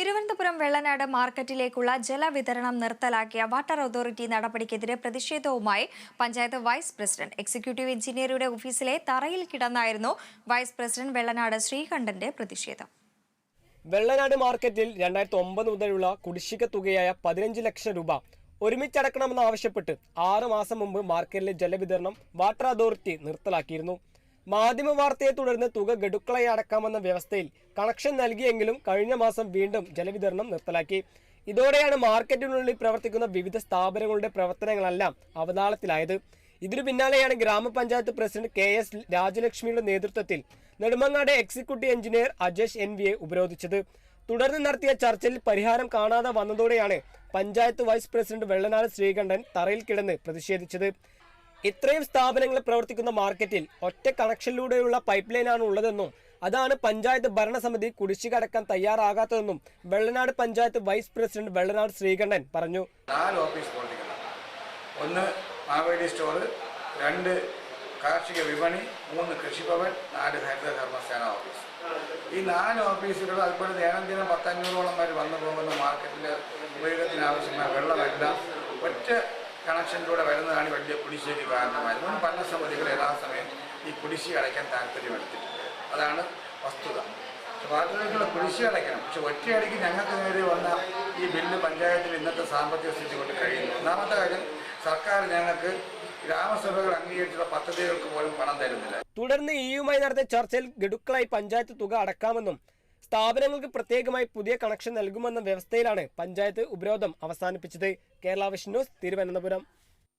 തിരുവനന്തപുരം വെള്ളനാട് മാർക്കറ്റിലേക്കുള്ള ജലവിതരണം നിർത്തലാക്കിയ water authority നടപടിക്കെതിരെ പ്രതിഷേധവുമായി പഞ്ചായത്ത് വൈസ് പ്രസിഡന്റ് എക്സിക്യൂട്ടീവ് എഞ്ചിനീയറുടെ ഓഫീസിലെ തറയിൽ കിടന്നായിരുന്നു വൈസ് പ്രസിഡന്റ് വെള്ളനാട് ശ്രീകണ്ഠന്റെ പ്രതിഷേധം. വെള്ളനാട് മാർക്കറ്റിൽ രണ്ടായിരത്തി ഒമ്പത് മുതലുള്ള കുടിശ്ശിക തുകയായ പതിനഞ്ച് ലക്ഷം രൂപ ഒരുമിച്ചടക്കണമെന്ന് ആവശ്യപ്പെട്ട് ആറ് മാസം മുമ്പ് മാർക്കറ്റിലെ ജലവിതരണം വാട്ടർ അതോറിറ്റി നിർത്തലാക്കിയിരുന്നു. മാധ്യമ വാർത്തയെ തുടർന്ന് തുക ഗഡുക്കളായി അടക്കാമെന്ന വ്യവസ്ഥയിൽ കണക്ഷൻ നൽകിയെങ്കിലും കഴിഞ്ഞ മാസം വീണ്ടും ജലവിതരണം നിർത്തലാക്കി. ഇതോടെയാണ് മാർക്കറ്റിനുള്ളിൽ പ്രവർത്തിക്കുന്ന വിവിധ സ്ഥാപനങ്ങളുടെ പ്രവർത്തനങ്ങളെല്ലാം അവതാളത്തിലായത്. ഇതിനു പിന്നാലെയാണ് ഗ്രാമപഞ്ചായത്ത് പ്രസിഡന്റ് കെ എസ് രാജലക്ഷ്മിയുടെ നേതൃത്വത്തിൽ Nedumangad executive engineer Ajesh N വിയെ ഉപരോധിച്ചത്. തുടർന്ന് നടത്തിയ ചർച്ചയിൽ പരിഹാരം കാണാതെ വന്നതോടെയാണ് പഞ്ചായത്ത് വൈസ് പ്രസിഡന്റ് വെള്ളനാട് ശ്രീകണ്ഠൻ തറയിൽ കിടന്ന് പ്രതിഷേധിച്ചത്. ഇത്രയും സ്ഥാപനങ്ങൾ പ്രവർത്തിക്കുന്ന മാർക്കറ്റിൽ ഒറ്റ കണക്ഷനിലൂടെയുള്ള പൈപ്പ് ലൈനാണ് ഉള്ളതെന്നും അതാണ് പഞ്ചായത്ത് ഭരണസമിതി കുടിശ്ശികടക്കാൻ തയ്യാറാകാത്തതെന്നും വെള്ളനാട് പഞ്ചായത്ത് വൈസ് പ്രസിഡന്റ് വെള്ളനാട് ശ്രീകണ്ഠൻ പറഞ്ഞു. നാല് ഓഫീസ് ഒന്ന് മാവേലി സ്റ്റോർ രണ്ട് കാർഷിക വിപണി മൂന്ന് കൃഷിഭവൻ നാല് ഹരിത കർമ്മസേന ഓഫീസ്. ഈ നാല് ഓഫീസുകൾ അതുപോലെ ദൈനംദിനം പത്തഞ്ഞൂറോളം പേര് വന്നു പോകുന്ന മാർക്കറ്റിൽ ഉപയോഗത്തിന് ആവശ്യമായ വെള്ളമെല്ലാം. ഒറ്റ കണക്ഷനിലൂടെ വരുന്നതാണ് വലിയ കുടിശ്ശേരി കാരണമായത് മുൻ ഭരണസമിതികൾ യഥാസമയം ഈ കുടിശ്ശി അടയ്ക്കാൻ താല്പര്യമെടുത്തിട്ടുണ്ട് അതാണ് വസ്തുത. വാർത്തകൾക്കുള്ള കുടിശ്ശി അടയ്ക്കണം. പക്ഷെ ഒറ്റയടിക്ക് ഞങ്ങൾക്ക് നേരെ വന്ന ഈ ബില്ല് പഞ്ചായത്തിൽ ഇന്നത്തെ സാമ്പത്തിക സ്ഥിതി കൊണ്ട് കഴിയുന്നു. ഒന്നാമത്തെ കാര്യം സർക്കാർ ഞങ്ങൾക്ക് ഗ്രാമസഭകൾ അംഗീകരിച്ചുള്ള പദ്ധതികൾക്ക് പോലും പണം തരുന്നില്ല. തുടർന്ന് ഇയുമായി നടത്തിയ ചർച്ചയിൽ ഗഡുക്കളായി പഞ്ചായത്ത് തുക അടക്കാമെന്നും സ്ഥാപനങ്ങൾക്ക് പ്രത്യേകമായി പുതിയ കണക്ഷൻ നൽകുമെന്ന വ്യവസ്ഥയിലാണ് പഞ്ചായത്ത് ഉപരോധം അവസാനിപ്പിച്ചത്. Kerala vision news Thiruvananthapuram.